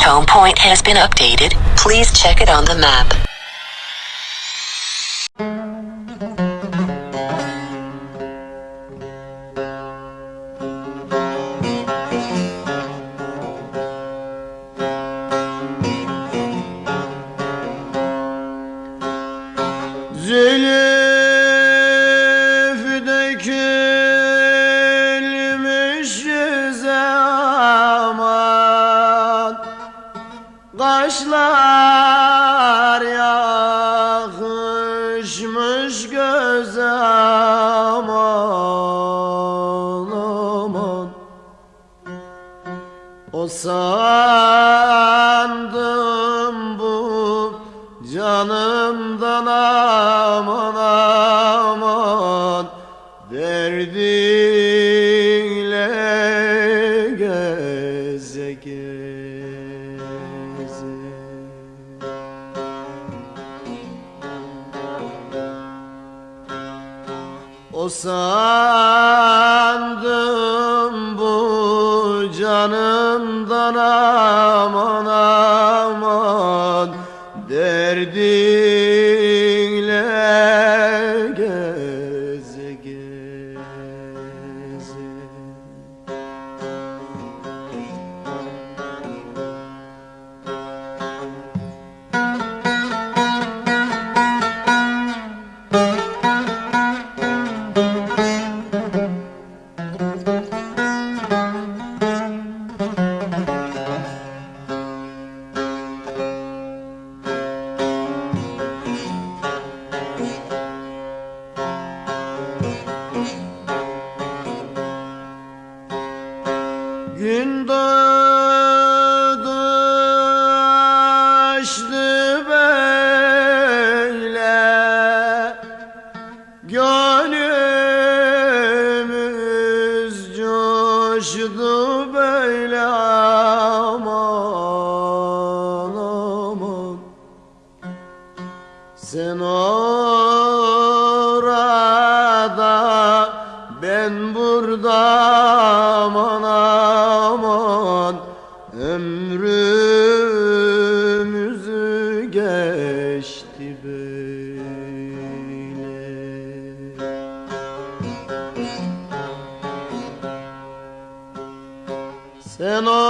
home point has been updated. Please check it on the map. Kaşlar yakışmış göze aman aman. O sandım bu canımdan aman aman. Derdinle geze O sandım bu canımdan aman aman Derdinle Gün doğdu açtı böyle. Gönlümüz coştu böyle ben burada aman aman geçti böyle. Sen orada